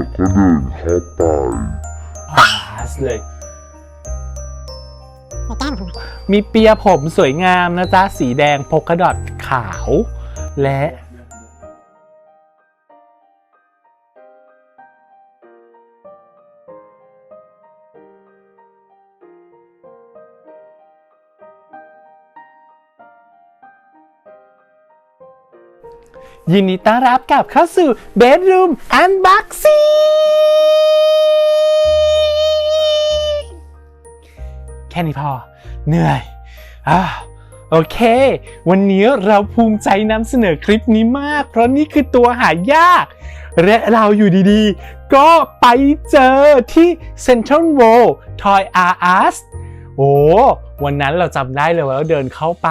แล้วก็เดินเข้าไปพาสเลยในแก้มทำไมมีเปียผมสวยงามนะจ๊ะ สีแดงโพกดอทขาว และ ยินดีต้อนรับกลับเข้าสู่ Bedroom Unboxing แค่นี้พอ เหนื่อยอ่าโอเค วันนี้เราภูมิใจนำเสนอคลิปนี้มาก เพราะนี่คือตัวหายาก และเราอยู่ดีๆ ก็ไปเจอที่ Central World Toy R Us โอ้วันนั้นเราจำได้เลยว่าเราเดินเข้าไป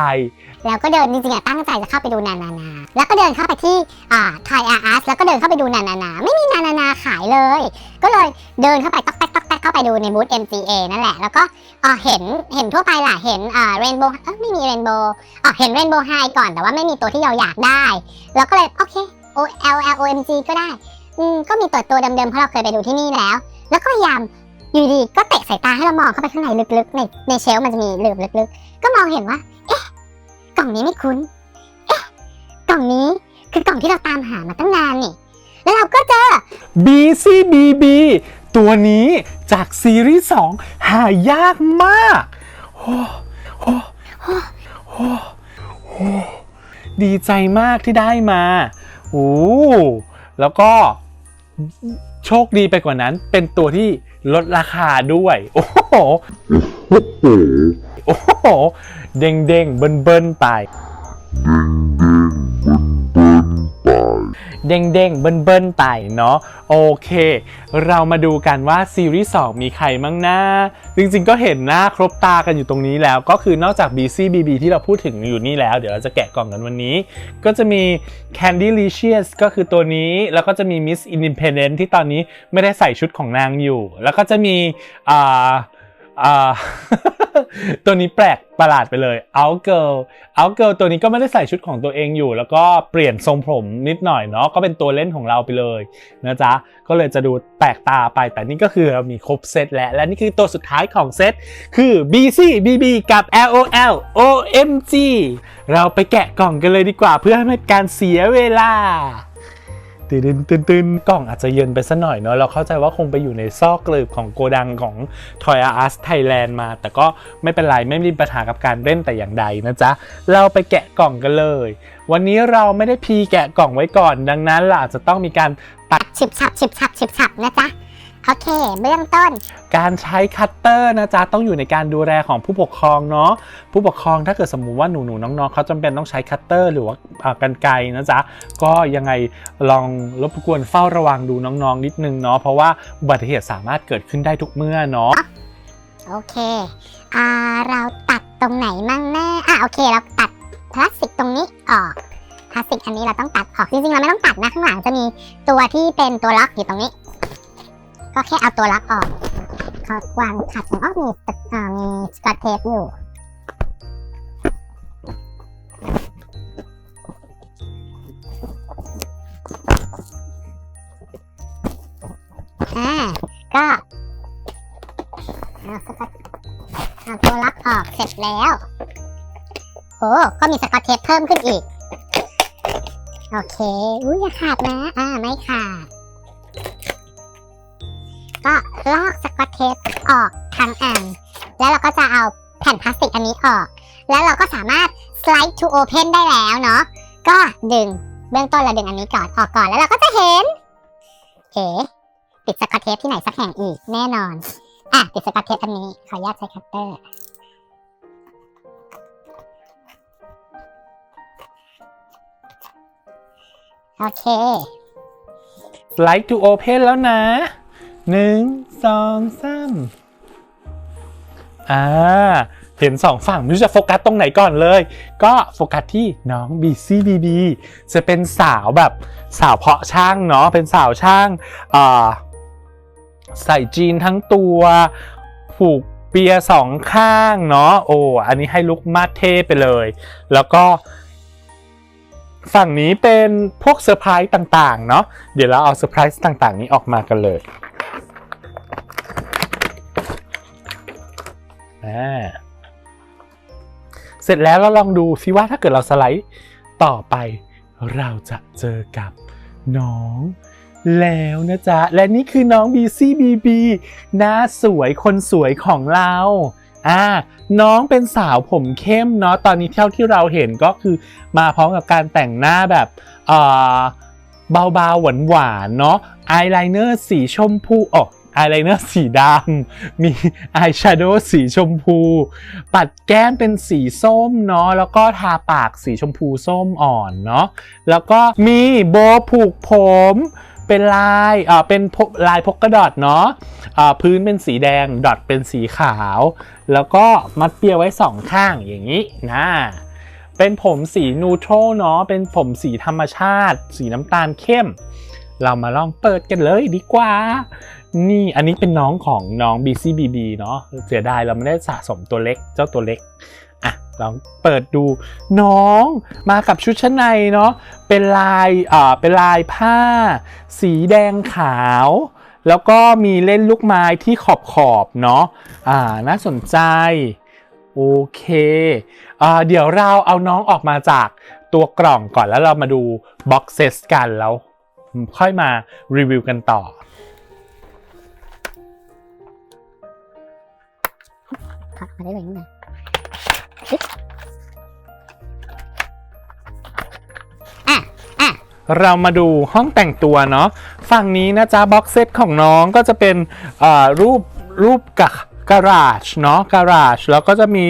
แล้วก็เดินจริงๆอะตั้งใจจะเข้าไปดูนานานา แล้วก็เดินเข้าไปที่อ่าไทยอาร์สแล้วก็เดินเข้าไปดูนานานา ไม่มีนานานาขายเลย ก็เลยเดินเข้าไปต๊อกแต๊กต๊อกแต๊กเข้าไปดูในบูธ MGA นั่นแหละ แล้วก็อ่าเห็นเห็นทั่วไปแหละเห็นอ่าเรนโบว์เอ้ยไม่มีเรนโบว์อ๋อเห็นเรนโบว์ไฮก่อนแต่ว่าไม่มีตัวที่เราอยากได้ แล้วก็เลยโอเค O L L O M G ก็ได้อืมก็มีตัวตัวเดิมๆเพราะเราเคยไปดูที่นี่แล้ว แล้วก็พยายาม อยู่ดีก็เตะสายตาให้เรามองเข้าไปข้างในลึกๆ ในในเชลฟ์มันจะมีหลืบลึกๆ ก็มองเห็นว่า เอ๊ะ กล่องนี้ไม่คุ้น เอ๊ะ กล่องนี้คือกล่องที่เราตามหามาตั้งนานนี่ แล้วเราก็เจอ BCBB ตัวนี้จากซีรีส์2หายากมากโอ้โอ้โอ้โอ้โอ้ดีใจมากที่ได้มา โอ้ แล้วก็โชคดีไปกว่านั้นเป็นตัวที่ ลดราคาด้วย โอ้โห โอ้โห เด้งเด้งเบิ้ลเบิ้ลไป เด้งเด้ง เด้งเด้งเบิ้ลเบิ้ลไปเนาะโอเค เรามาดูกันว่าซีรีส์2มีใครมั่งนะจริงๆก็เห็นหน้าครบตากันอยู่ตรงนี้แล้ว ก็คือนอกจาก BCBB ที่เราพูดถึงอยู่นี่แล้ว เดี๋ยวเราจะแกะกล่องกันวันนี้ ก็จะมี Candy Licious ก็คือตัวนี้แล้วก็จะมี Miss Independent ที่ตอนนี้ไม่ได้ใส่ชุดของนางอยู่ แล้วก็จะมีอ่าอ่า ตัวนี้แปลกประหลาดไปเลย Out Girl Out Girl ตัวนี้ก็ไม่ได้ใส่ชุดของตัวเองอยู่ แล้วก็เปลี่ยนทรงผมนิดหน่อยเนาะก็เป็นตัวเล่นของเราไปเลยนะจ๊ะก็เลยจะดูแปลกตาไปแต่นี่ก็คือเรามีครบเซตแล้วและนี่คือตัวสุดท้ายของเซตคือ BC BB กับ LOL OMG เราไปแกะกล่องกันเลยดีกว่าเพื่อให้ไม่เป็นการเสียเวลา ตินตินตินกล่องอาจจะเย็นไปสัหน่อยเนาะเราเข้าใจว่าคงไปอยู่ในซอกกลืบของโกดังของ Toy R Us Thailand มา แต่ก็ไม่เป็นไร ไม่มีปัญหากับการเล่นแต่อย่างใดนะจ๊ะ เราไปแกะกล่องกันเลย วันนี้เราไม่ได้พีแกะกล่องไว้ก่อน ดังนั้นเราอาจจะต้องมีการตัดฉิบฉับฉิบฉับฉิบฉับนะจ๊ะ โอเค เบื้องต้น การใช้คัตเตอร์นะจ๊ะต้องอยู่ในการดูแลของผู้ปกครองเนาะผู้ปกครองถ้าเกิดสมมุติว่าหนูหนูๆน้องๆเขาจำเป็นต้องใช้คัตเตอร์หรือว่าอ่ากันไกรนะจ๊ะก็ยังไงลองรบกวนเฝ้าระวังดูน้องๆนิดนึงเนาะเพราะว่าอุบัติเหตุสามารถเกิดขึ้นได้ทุกเมื่อเนาะโอเคอ่าเราตัดตรงไหนมั่งแน่อะโอเคเราตัดพลาสติกตรงนี้ออกพลาสติกอันนี้เราต้องตัดออกจริงๆเราไม่ต้องตัดนะข้างหลังจะมีตัวที่เป็นตัวล็อกอยู่ตรงนี้ ก็แค่เอาตัวล็อกออกเขาวางขัดของอ้อมีสติ๊กอ่ามีสกอตเทปอยู่อ่าก็เอาสกอตเอาตัวล็อกออกเสร็จแล้วโอ้ก็มีสกอตเทปเพิ่มขึ้นอีก โอเค อุ้ยอย่าขาดนะ อ่า ไม่ขาด ลอกสกอตเทปออกทั้งอัน แล้วเราก็จะเอาแผ่นพลาสติกอันนี้ออก แล้วเราก็สามารถ slide to open ได้แล้วเนาะ ก็ดึงเบื้องต้นเราดึงอันนี้ก่อนออกก่อนแล้วเราก็จะเห็น เอ๋ติดสกอตเทปที่ไหนสักแห่งอีกแน่นอน อะติดสกอตเทปอันนี้ขออนุญาตใช้คัตเตอร์โอเค Like to open แล้วนะ หนึ่งสองสามอ่า เห็นสองฝั่งไม่รู้จะโฟกัสตรงไหนก่อนเลย ก็โฟกัสที่น้อง BCBB จะเป็นสาวแบบสาวเพาะช่างเนาะเป็นสาวช่างอ่าใส่จีนทั้งตัวผูกเปียสองข้างเนาะโอ้อันนี้ให้ลุกมาเท่ไปเลย แล้วก็ ฝั่งนี้เป็นพวกเซอร์ไพรส์ต่างๆ เนาะเดี๋ยวเราเอาเซอร์ไพรส์ต่างๆ นี้ออกมากันเลย อ่าเสร็จแล้วเราลองดูซิว่าถ้าเกิดเราสไลด์ต่อไป เราจะเจอกับน้อง แล้วนะจ๊ะ และนี่คือน้อง BCBB หน้าสวยคนสวยของเราอ่าน้องเป็นสาวผมเข้มเนาะตอนนี้เท่าที่เราเห็นก็คือมาพร้อมกับการแต่งหน้าแบบเอ่อเบาๆหวานๆเนาะอายไลเนอร์สีชมพูอ๋อ อายไลเนอร์สีดำ มีอายแชโดว์สีชมพู ปัดแก้มเป็นสีส้มเนาะ แล้วก็ทาปากสีชมพูส้มอ่อนเนาะ แล้วก็มีโบว์ผูกผมเป็นลายอ่าเป็นลายพกกระดอทเนาะอ่าพื้นเป็นสีแดง ดอทเป็นสีขาว แล้วก็มัดเปียไว้สองข้างอย่างนี้นะเป็นผมสีนูโตรเนาะ เป็นผมสีธรรมชาติ สีน้ำตาลเข้ม เรามาลองเปิดกันเลยดีกว่า นี่อันนี้เป็นน้องของน้อง BCBB เนาะเสียดายเราไม่ได้สะสมตัวเล็กเจ้าตัวเล็กอะลองเปิดดูน้องมากับชุดชั้นในเนาะเป็นลายอ่าเป็นลายผ้า สีแดงขาว แล้วก็มีเล่นลูกไม้ที่ขอบขอบเนาะอ่าน่าสนใจโอเคอ่าเดี๋ยวเราเอาน้องออกมาจากตัวกล่องก่อนแล้วเรามาดูบ็อกเซสกันแล้วค่อยมารีวิวกันต่อ ถอดมาได้เลยนี่นะเรามาดูห้องแต่งตัวเนาะฝั่งนี้นะจ๊ะบ็อกเซตของน้องก็จะเป็นอ่ารูปรูปกะการาจเนาะการาจแล้วก็จะมี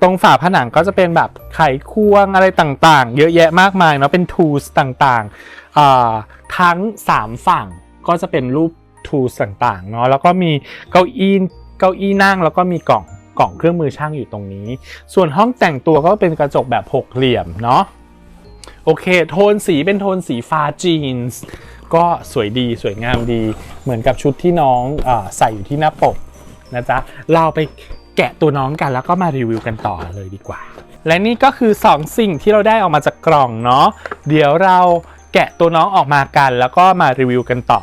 ตรงฝาผนังก็จะเป็นแบบไขควงอะไรต่างๆ เยอะแยะมากมายเนาะเป็น tools ต่างๆอ่าทั้ง 3 ฝั่งก็จะเป็นรูป tools ต่างๆเนาะแล้วก็มีเก้าอี้เก้าอี้นั่งแล้วก็มีกล่อง กล่องเครื่องมือช่างอยู่ตรงนี้ ส่วนห้องแต่งตัวก็เป็นกระจกแบบหกเหลี่ยมเนาะโอเค โทนสีเป็นโทนสีฟ้าจีนส์ก็สวยดีสวยงามดี เหมือนกับชุดที่น้องอใส่อยู่ที่หน้าปกนะจ๊ะ เราไปแกะตัวน้องกันแล้วก็มารีวิวกันต่อเลยดีกว่า และนี่ก็คือ 2 สิ่งที่เราได้ออกมาจากกล่องเนาะเดี๋ยวเราแกะตัวน้องออกมากัน แล้วก็มารีวิวกันต่อ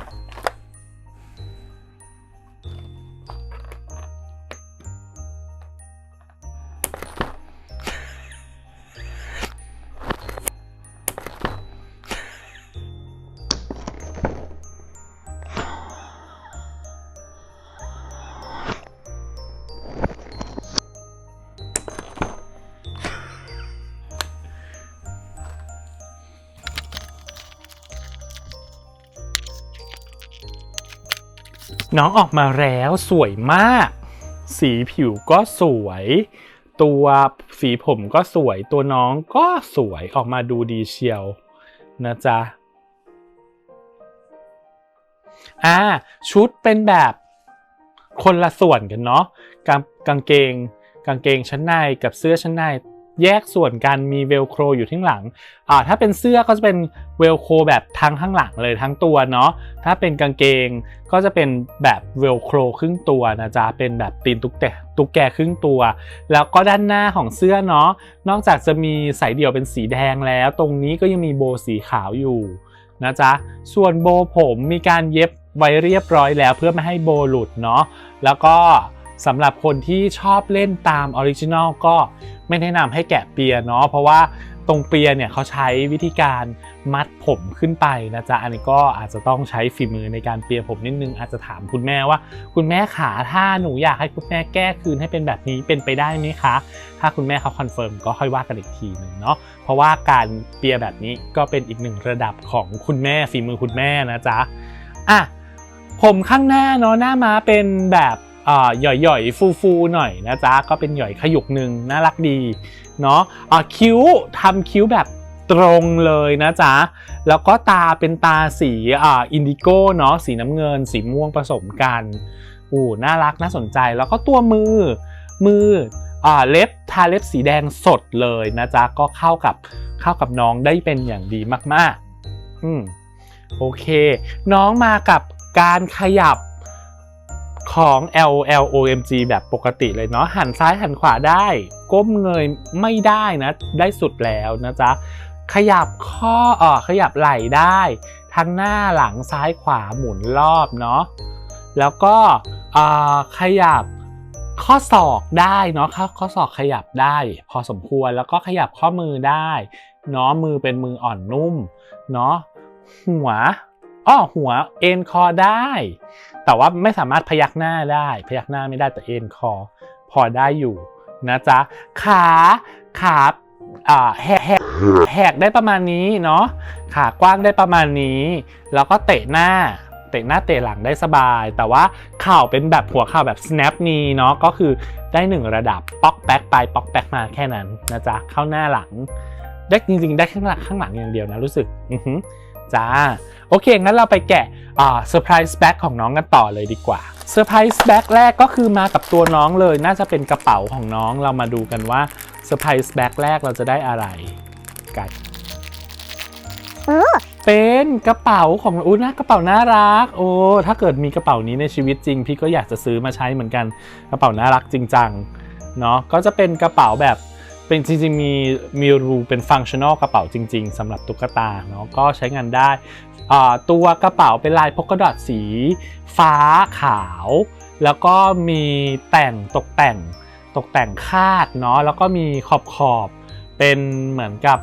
น้องออกมาแล้วสวยมาก สีผิวก็สวย ตัวสีผมก็สวย ตัวน้องก็สวยออกมาดูดีเชียวนะจ๊ะอ่าชุดเป็นแบบคนละส่วนกันเนาะกางกางเกง กางเกงชั้นในกับเสื้อชั้นใน แยกส่วนกันมีเวลโครอยู่ที่หลังอ่าถ้าเป็นเสื้อก็จะเป็นเวลโครแบบทั้งข้างหลังเลยทั้งตัวเนาะถ้าเป็นกางเกงก็จะเป็นแบบเวลโครครึ่งตัวนะจ๊ะเป็นแบบตีนตุ๊กแกตุ๊กแกครึ่งตัว แล้วก็ด้านหน้าของเสื้อเนาะนอกจากจะมีสายเดี่ยวเป็นสีแดงแล้ว ตรงนี้ก็ยังมีโบสีขาวอยู่นะจ๊ะส่วนโบผมมีการเย็บไว้เรียบร้อยแล้วเพื่อไม่ให้โบหลุดเนาะแล้วก็ สำหรับคนที่ชอบเล่นตามออริจินอลก็ไม่แนะนำให้แกะเปียเนาะเพราะว่าตรงเปียเนี่ยเขาใช้วิธีการมัดผมขึ้นไปนะจ๊ะอันนี้ก็อาจจะต้องใช้ฝีมือในการเปียผมนิดนึงอาจจะถามคุณแม่ว่า คุณแม่ขาถ้าหนูอยากให้คุณแม่แก้คืนให้เป็นแบบนี้เป็นไปได้ไหมคะ ถ้าคุณแม่เขาคอนเฟิร์มก็ค่อยว่ากันอีกทีหนึ่งเนาะเพราะว่าการเปียแบบนี้ก็เป็นอีกหนึ่งระดับของคุณแม่ฝีมือคุณแม่นะจ๊ะอะผมข้างหน้าเนาะหน้าม้าเป็นแบบ หย่อยๆ ฟูๆหน่อยนะจ๊ะ ก็เป็นหย่อยขยุกหนึ่งน่ารักดีเนาะอ่าคิ้วทำคิ้วแบบตรงเลยนะจ๊ะ แล้วก็ตาเป็นตาสีอ่าอินดิโก้เนาะสีน้ำเงิน สีม่วงผสมกันอู้น่ารักน่าสนใจแล้วก็ตัวมือมืออ่าเล็บทาเล็บสีแดงสดเลยนะจ๊ะ ก็เข้ากับเข้ากับน้องได้เป็นอย่างดีมากๆ อืมโอเค น้องมากับการขยับ ของ L L O M G แบบปกติเลยเนาะหันซ้ายหันขวาได้ ก้มเงยไม่ได้นะ ได้สุดแล้วนะจ๊ะ ขยับข้อเออขยับไหล่ได้ ทั้งหน้าหลังซ้ายขวาหมุนรอบเนาะแล้วก็อ่าขยับข้อศอกได้เนาะข้อข้อศอกขยับได้ พอสมควรแล้วก็ขยับข้อมือได้เนาะมือเป็นมืออ่อนนุ่มเนาะหัว อ้อหัวเอ็นคอได้ แต่ว่าไม่สามารถพยักหน้าได้ พยักหน้าไม่ได้แต่เอ็นคอ พอได้อยู่นะจ๊ะ ขาขาอ่าแหกแหกได้ประมาณนี้เนาะขากว้างได้ประมาณนี้ แล้วก็เตะหน้า เตะหน้าเตะหลังได้สบาย แต่ว่าเข่าเป็นแบบหัวเข่าแบบ snap knee เนาะก็คือได้หนึ่งระดับป๊อกแป๊กไปป๊อกแป๊กมาแค่นั้นนะจ๊ะเข้าหน้าหลัง ได้จริงๆ ได้ข้างหลังข้างหลังอย่างเดียวนะรู้สึกอือ จ้า โอเค งั้นเราไปแกะอ่าเซอร์ไพรส์แบ็กของน้องกันต่อเลยดีกว่าเซอร์ไพรส์แบ็กแรกก็คือมากับตัวน้องเลย น่าจะเป็นกระเป๋าของน้องเรามาดูกันว่าเซอร์ไพรส์แบ็กแรกเราจะได้อะไรกันอู้เป็นกระเป๋าของอุ้ยนะกระเป๋าน่ารัก โอ้ถ้าเกิดมีกระเป๋านี้ในชีวิตจริง พี่ก็อยากจะซื้อมาใช้เหมือนกันกระเป๋าน่ารักจริงจังเนาะก็จะเป็นกระเป๋าแบบ เป็นจริงๆมีมีรูเป็นฟังชั่นอลกระเป๋าจริง ๆสำหรับตุ๊กตาเนาะก็ใช้งานได้ตัวกระเป๋าเป็นลายพกดอทสีฟ้าขาว แล้วก็มีแต่งตกแต่งตกแต่งคาดเนาะแล้วก็มีขอบขอบเป็นเหมือนกับ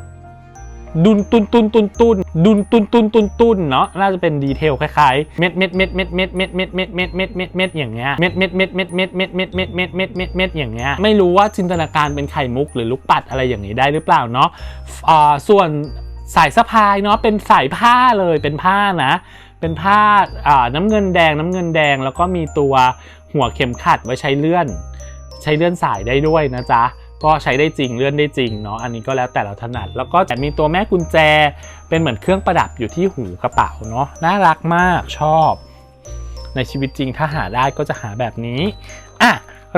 ดุนตุนตุนตุนตุนดุนตุนตุนตุนตุนเนาะน่าจะเป็นดีเทลคล้ายๆเม็ดเม็ดเม็ดเม็ดเม็ดเม็ดเม็ดเม็ดเม็ดเม็ดเม็ดเม็ดอย่างเงี้ยเม็ดเม็ดเม็ดเม็ดเม็ดเม็ดเม็ดเม็ดเม็ดเม็ดเม็ดเม็ดอย่างเงี้ยไม่รู้ว่าจินตนาการเป็นไข่มุกหรือลูกปัดอะไรอย่างนี้ได้หรือเปล่าเนาะอ่าส่วนสายสะพายเนาะเป็นสายผ้าเลยเป็นผ้านะ เป็นผ้าอ่าน้ำเงินแดงน้ำเงินแดงแล้วก็มีตัวหัวเข็มขัดไว้ใช้เลื่อน ใช้เลื่อนสายได้ด้วยนะจ๊ะ ก็ใช้ได้จริงเลื่อนได้จริงเนาะอันนี้ก็แล้วแต่เราถนัด แล้วก็จะมีตัวแม่กุญแจ เป็นเหมือนเครื่องประดับอยู่ที่หูกระเป๋าเนาะน่ารักมากชอบ ในชีวิตจริงถ้าหาได้ก็จะหาแบบนี้อะ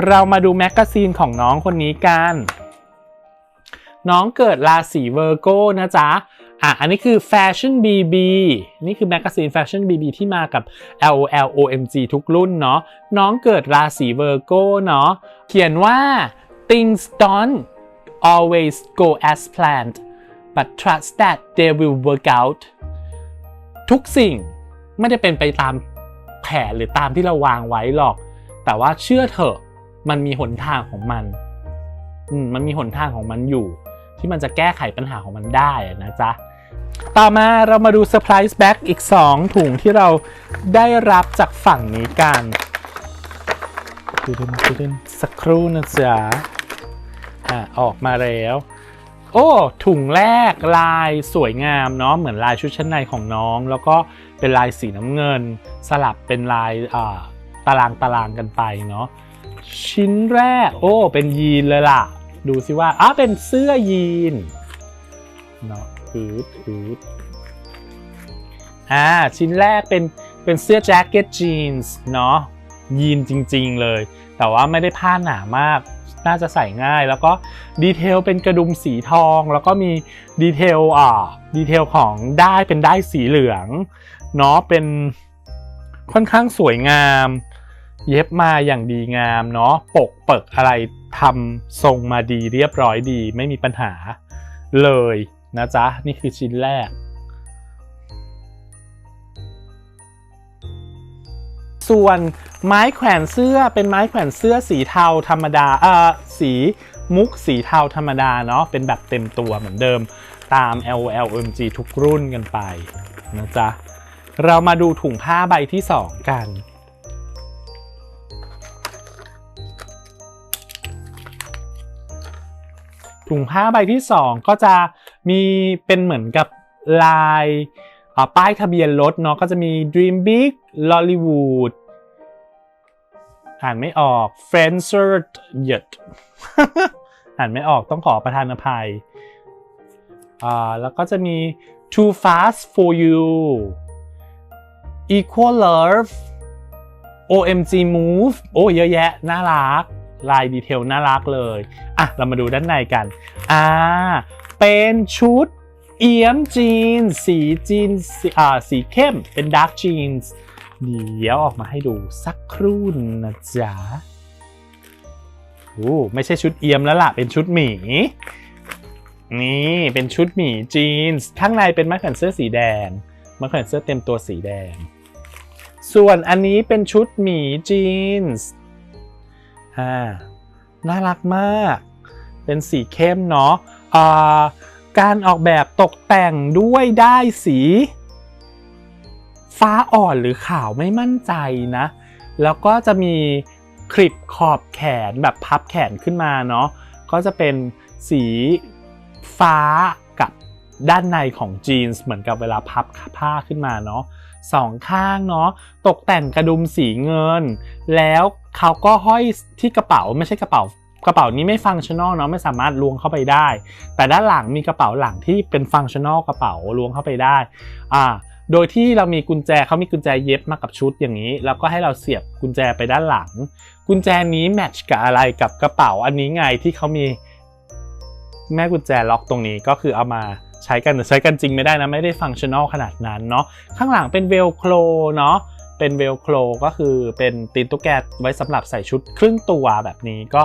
เรามาดูแมกกาซีนของน้องคนนี้กัน น้องเกิดราศีเวอร์โกนะจ๊ะอะอันนี้คือ Fashion BB นี่คือแมกกาซีน Fashion BB ที่มากับ LOL OMG ทุกรุ่นเนาะน้องเกิดราศีเวอร์โกเนาะเขียนว่า things don't always go as planned but trust that they will work out ทุกสิ่งไม่ได้เป็นไปตามแผนหรือตามที่เราวางไว้หรอก แต่ว่าเชื่อเถอะมันมีหนทางของมันมันมีหนทางของมันอยู่ ที่มันจะแก้ไขปัญหาของมันได้นะจ๊ะ ต่อมาเรามาดูเซอร์ไพรส์แบ็กอีก 2 ถุงที่เราได้รับจากฝั่งนี้กันดูดิดูดิสักครู่นะจ๊ะ อะออกมาแล้ว โอ้ถุงแรกลายสวยงามเนาะเหมือนลายชุดชั้นในของน้อง แล้วก็เป็นลายสีน้ำเงิน สลับเป็นลายตารางตารางกันไปเนาะชิ้นแรก โอ้เป็นยีนเลยล่ะ ดูสิว่าอ้าเป็นเสื้อยีนเนาะอืดอืดอ่าชิ้นแรกเป็นเป็นเสื้อแจ็คเก็ตจีนส์เนาะยีนจริง ๆ เลย แต่ว่าไม่ได้ผ้าหนามาก น่าจะใส่ง่าย แล้วก็ดีเทลเป็นกระดุมสีทอง แล้วก็มีดีเทลอ่าดีเทลของได้เป็นได้สีเหลืองเนาะเป็นค่อนข้างสวยงาม เย็บมาอย่างดีงามเนาะปกเปิกอะไรทำทรงมาดีเรียบร้อยดี ไม่มีปัญหาเลยนะจ๊ะ นี่คือชิ้นแรก ส่วนไม้แขวนเสื้อเป็นไม้แขวนเสื้อสีเทาธรรมดาเอ่อสีมุกสีเทาธรรมดาเนาะเป็นแบบเต็มตัวเหมือนเดิมตาม lolmg ทุกรุ่นกันไปนะจ๊ะ เรามาดูถุงผ้าใบที่ 2 กัน ถุงผ้าใบที่ 2 ก็จะมีเป็นเหมือนกับลาย ป้ายทะเบียนรถเนาะก็จะมี Dream Big Lollywood อ่านไม่ออก f r a n c e r yet อ่านไม่ออกต้องขอประทานอภัยอ่าแล้วก็จะมี Too Fast for You Equal Love OMG Move โอ้เยอะแยะ น่ารัก ลายดีเทลน่ารักเลย อะ เรามาดูด้านในกัน อ่า เป็นชุด เอี้ยมจีน สีจีนสีอ่าสีเข้มเป็นดาร์กจีนส์เดี๋ยวออกมาให้ดูสักครู่นะจ๊ะโอ้ไม่ใช่ชุดเอียมแล้วล่ะ เป็นชุดหมี นี่เป็นชุดหมีจีนส์ข้างในเป็นมะเขือเสื้อสีแดงมะเขือเสื้อเต็มตัวสีแดง ส่วนอันนี้เป็นชุดหมีจีนส์อ่าน่ารักมาก เป็นสีเข้มเนาะอ่า การออกแบบตกแต่งด้วยได้สี ฟ้าอ่อนหรือขาวไม่มั่นใจนะ แล้วก็จะมีคลิปขอบแขนแบบพับแขนขึ้นมาเนาะก็จะเป็นสีฟ้ากับด้านในของจีนส์เหมือนกับเวลาพับผ้าขึ้นมาเนาะสองข้างเนาะตกแต่งกระดุมสีเงิน แล้วเขาก็ห้อยที่กระเป๋าไม่ใช่กระเป๋า กระเป๋านี้ไม่ฟังชั่นอลเนาะไม่สามารถล้วงเข้าไปได้ แต่ด้านหลังมีกระเป๋าหลังที่เป็นฟังชั่นอลกระเป๋าล้วงเข้าไปได้อ่าโดยที่เรามีกุญแจเขามีกุญแจเย็บมากับชุดอย่างนี้ แล้วก็ให้เราเสียบกุญแจไปด้านหลัง กุญแจนี้แมทช์กับอะไรกับกระเป๋าอันนี้ไงที่เขามีแม่กุญแจล็อกตรงนี้ก็คือเอามาใช้กันแต่ใช้กันจริงไม่ได้นะ ไม่ได้ฟังชั่นอลขนาดนั้นเนาะข้างหลังเป็นเวลโครเนาะ เป็นเวลโครก็คือเป็นตีนตุ๊กแกไว้สำหรับใส่ชุดครึ่งตัวแบบนี้ก็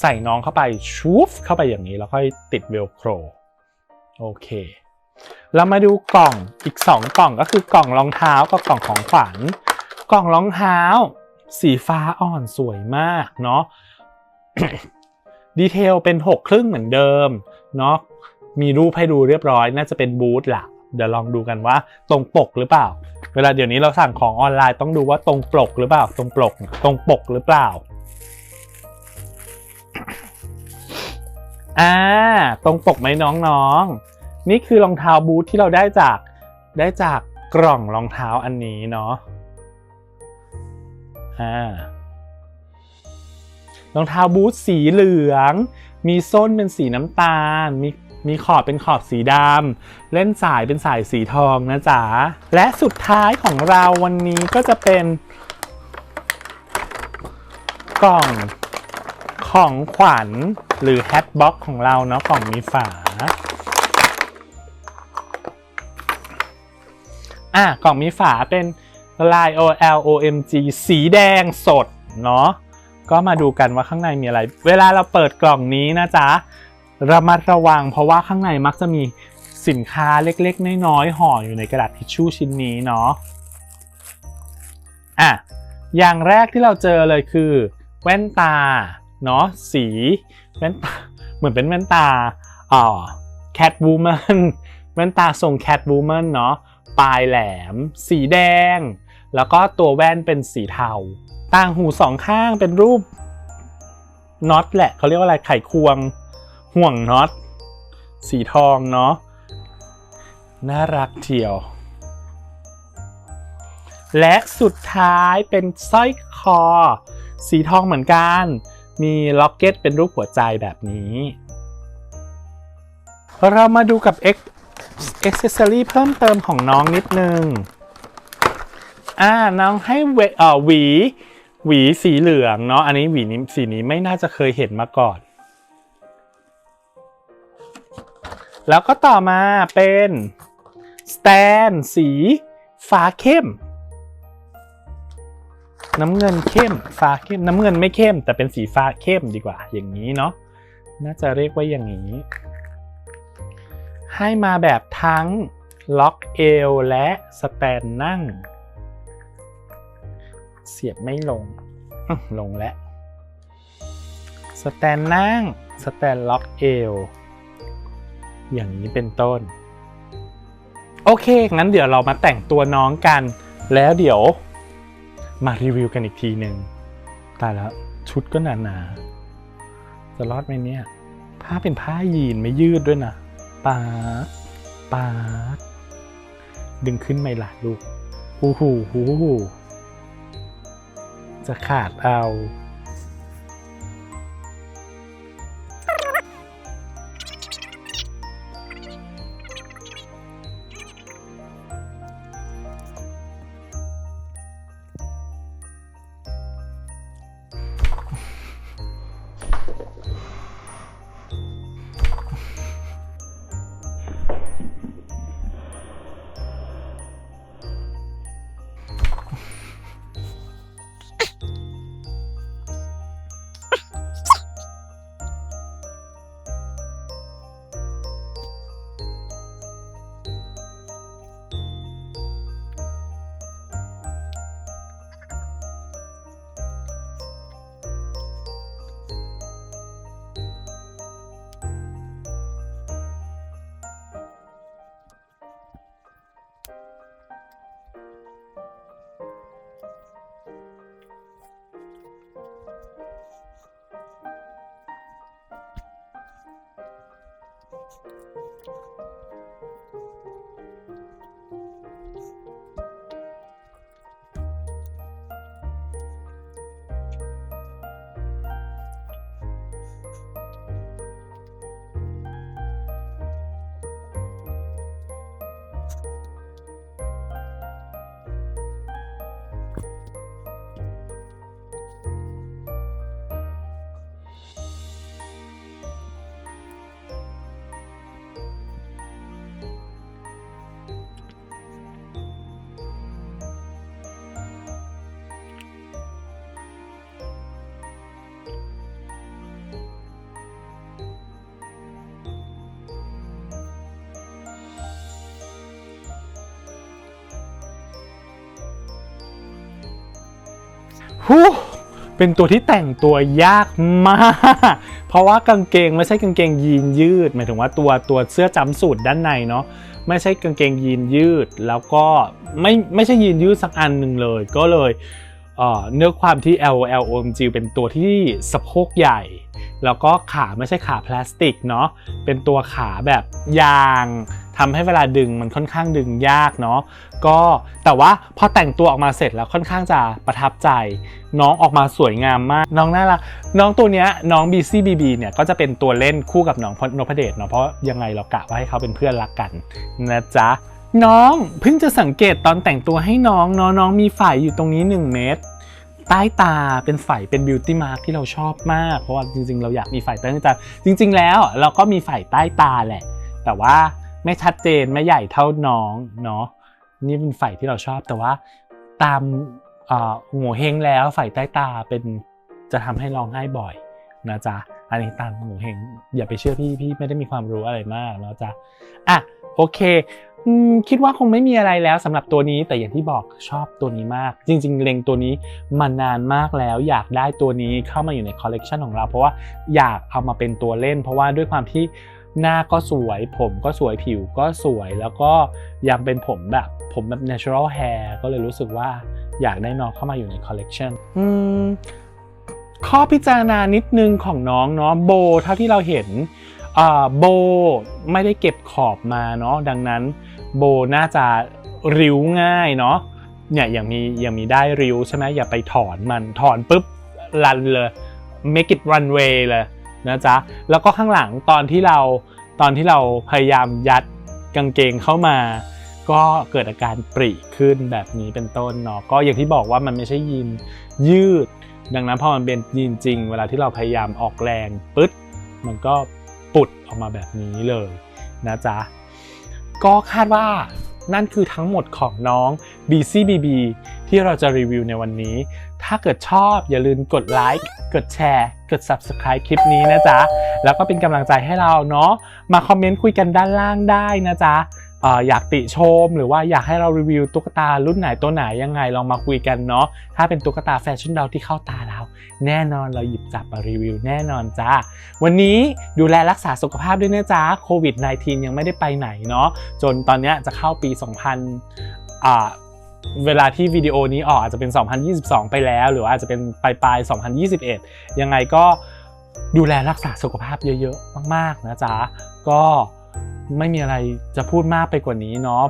ใส่น้องเข้าไปชูฟเข้าไปอย่างนี้แล้วค่อยติดเวลโครโอเค เรามาดูกล่องอีก 2 กล่องก็คือกล่องรองเท้ากับกล่องของขวัญกล่องรองเท้า สีฟ้าอ่อนสวยมากเนาะดีเทลเป็น 6 ครึ่งเหมือนเดิมเนาะมีรูปให้ดูเรียบร้อย น่าจะเป็นบูธหล่ะ เดี๋ยวลองดูกันว่าตรงปกหรือเปล่า เวลาเดี๋ยวนี้เราสั่งของออนไลน์ต้องดูว่าตรงปกหรือเปล่า ตรงปกตรงปกหรือเปล่าอ่าตรงปกไหมน้องๆ นี่คือรองเท้าบูทที่เราได้จากได้จากกล่องรองเท้าอันนี้เนาะอ่ารองเท้าบูทสีเหลือง มีส้นเป็นสีน้ำตาล มี มีขอบเป็นขอบสีดำเล่นสายเป็นสายสีทองนะจ๊ะ และสุดท้ายของเราวันนี้ก็จะเป็น กล่องของขวัญหรือแฮทบ็อกของเราเนาะกล่องมีฝาอะกล่องมีฝาเป็นลาย O L O M G สีแดงสดเนาะก็มาดูกันว่าข้างในมีอะไร เวลาเราเปิดกล่องนี้นะจ๊ะ ระมัดระวัง เพราะว่าข้างในมักจะมีสินค้าเล็กๆ น้อยๆห่ออยู่ในกระดาษทิชชู่ชิ้นนี้เนาะอะอย่างแรกที่เราเจอเลยคือ แว่นตาเนาะสีแว่นตาเหมือนเป็นแว่นตาอ่าแคทวูแมนแว่นตาทรงแคทวูแมนเนาะปลายแหลม สีแดง แล้วก็ตัวแว่นเป็นสีเทาต่างหูสองข้างเป็นรูปน็อตแหละเขาเรียกว่าอะไรไขควง ห่วงน็อตสีทองเนาะน่ารักเทียว และสุดท้ายเป็นสร้อยคอ สีทองเหมือนกัน มีล็อกเก็ตเป็นรูปหัวใจแบบนี้ เรามาดูกับ X accessory เพิ่มเติมของน้องนิดนึง อ่า น้องให้เวเอ่อหวี หวีสีเหลืองเนาะ อันนี้หวีนี้สีนี้ไม่น่าจะเคยเห็นมาก่อน แล้วก็ต่อมาเป็นสแตนสีฟ้าเข้ม น้ำเงินเข้มฟ้าเข้มน้ำเงินไม่เข้ม แต่เป็นสีฟ้าเข้มดีกว่า อย่างนี้เนาะน่าจะเรียกว่าอย่างนี้ ให้มาแบบทั้งล็อกเอวและสแตนนั่ง เสียบไม่ลงลงแล้วสแตนนั่งสแตนล็อกเอว อย่างนี้เป็นต้น โอเค งั้นเดี๋ยวเรามาแต่งตัวน้องกัน แล้วเดี๋ยวมารีวิวกันอีกทีหนึ่งตายแล้ว ชุดก็หนานๆจะรอดไหมเนี่ย ผ้าเป็นผ้ายีนไม่ยืดด้วยนะปาดปาดดึงขึ้นไหมล่ะลูก หูหูหูหูจะขาดเอา ฮู้เป็นตัวที่แต่งตัวยากมาก เพราะว่ากางเกงไม่ใช่กางเกงยีนยืด หมายถึงว่าตัวตัวเสื้อจำสูตรด้านในเนาะไม่ใช่กางเกงยีนยืด แล้วก็ไม่ไม่ใช่ยีนยืดสักอันหนึ่งเลย ก็เลยเอ่อเนื้อความที่ L L O M G เป็นตัวที่สะโพกใหญ่ แล้วก็ขาไม่ใช่ขาพลาสติกเนาะเป็นตัวขาแบบยาง ทำให้เวลาดึงมันค่อนข้างดึงยากเนาะก็แต่ว่าพอแต่งตัวออกมาเสร็จแล้วค่อนข้างจะประทับใจ น้องออกมาสวยงามมาก น้องน่ารักน้องตัวเนี้ยน้อง BCBB เนี่ยก็จะเป็นตัวเล่นคู่กับน้องนพเดชเนาะเพราะยังไงเรากะว่าให้เขาเป็นเพื่อนรักกันนะจ๊ะน้องเพิ่งจะสังเกตตอนแต่งตัวให้น้องเนาะน้องมีฝ่ายอยู่ตรงนี้ 1 เมตร ใต้ตาเป็นฝ่ายเป็นบิวตี้มาร์คที่เราชอบมาก เพราะว่าจริง ๆ เราอยากมีฝ่ายใต้ตาจริง ๆ แล้วเราก็มีฝ่ายใต้ตาแหละ แต่ว่า ไม่ชัดเจนไม่ใหญ่เท่าน้องเนาะนี่เป็นฝ่ายที่เราชอบแต่ว่าตามหัวเฮงแล้วฝ่ายใต้ตาเป็นจะทำให้ร้องไห้บ่อยนะจ๊ะอันนี้ตามหัวเฮงอย่าไปเชื่อพี่พี่ไม่ได้มีความรู้อะไรมากนะจ๊ะอะโอเคคิดว่าคงไม่มีอะไรแล้วสำหรับตัวนี้แต่อย่างที่บอกชอบตัวนี้มาก จริง ๆ เล็งตัวนี้มานานมากแล้วอยากได้ตัวนี้เข้ามาอยู่ในคอลเลกชันของเรา เพราะว่าอยากเอามาเป็นตัวเล่น เพราะว่าด้วยความที่ หน้าก็สวย ผมก็สวยผิวก็สวยแล้วก็ยังเป็นผมแบบผมแบบ natural hair ก็เลยรู้สึกว่าอยากได้น้องเข้ามาอยู่ในคอลเลกชันข้อพิจารณานิดนึงของน้องเนาะโบเท่าที่เราเห็นโบไม่ได้เก็บขอบมาเนาะดังนั้นโบน่าจะริ้วง่ายเนาะเนี่ยอย่างมีอย่างมีได้ริ้วใช่ไหมอย่าไปถอนมันถอนปุ๊บรันเลย make it runway เลย นะจ๊ะแล้วก็ข้างหลังตอนที่เราตอนที่เราพยายามยัดกางเกงเข้ามา ก็เกิดอาการปริขึ้นแบบนี้เป็นต้นเนาะก็อย่างที่บอกว่ามันไม่ใช่ยีนยืด ดังนั้นพอมันเป็นยีนจริง เวลาที่เราพยายามออกแรงปึ๊ดมันก็ปุดออกมาแบบนี้เลยนะจ๊ะก็คาดว่านั่นคือทั้งหมดของน้อง BCBB ที่เราจะรีวิวในวันนี้ ถ้าเกิดชอบอย่าลืมกดไลค์กดแชร์กด Subscribe คลิปนี้นะจ๊ะ แล้วก็เป็นกำลังใจให้เราเนาะมาคอมเมนต์คุยกันด้านล่างได้นะจ๊ะออยากติชมหรือว่าอยากให้เรารีวิวตุ๊กตารุ่นไหนตัวไหนยังไงลองมาคุยกันเนาะถ้าเป็นตุ๊กตาแฟชั่นดอลที่เข้าตาเรา แน่นอนเราหยิบจับมารีวิวแน่นอนจ้าวันนี้ดูแลรักษาสุขภาพด้วยนะจ๊ะโควิด -19 ยังไม่ได้ไปไหนเนาะจนตอนนี้จะเข้าปี 2000อ่า เวลาที่วิดีโอนี้ออกอาจจะเป็น 2022 ไปแล้ว หรืออาจจะเป็นปลายปลาย2021 ยังไงก็ดูแลรักษาสุขภาพเยอะๆ มากๆนะจ๊ะ ก็ไม่มีอะไรจะพูดมากไปกว่านี้เนาะ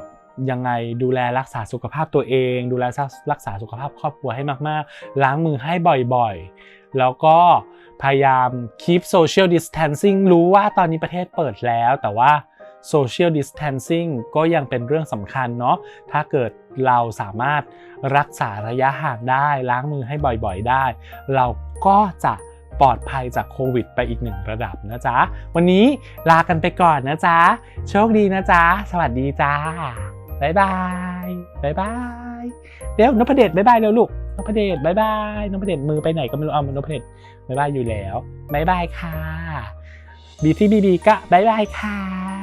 ยังไงดูแลรักษาสุขภาพตัวเอง ดูแลรักษาสุขภาพครอบครัวให้มากๆ ล้างมือให้บ่อยๆ แล้วก็พยายาม keep social distancing รู้ว่าตอนนี้ประเทศเปิดแล้ว แต่ว่า social distancing ก็ยังเป็นเรื่องสำคัญเนาะถ้าเกิด เราสามารถรักษาระยะห่างได้ล้างมือให้บ่อยๆได้ เราก็จะปลอดภัยจากโควิดไปอีกหนึ่งระดับนะจ๊ะ วันนี้ลากันไปก่อนนะจ๊ะ โชคดีนะจ๊ะ สวัสดีจ้าบ๊ายบายบ๊ายบายเดี๋ยวนพเดชบ๊ายบายเร็วลูกนพเดชบ๊ายบายนพเดชมือไปไหนก็ไม่รู้เอามันนพเดชบ๊ายบายอยู่แล้วบ๊ายบายค่ะบีที่บีบีก็บ๊ายบายค่ะ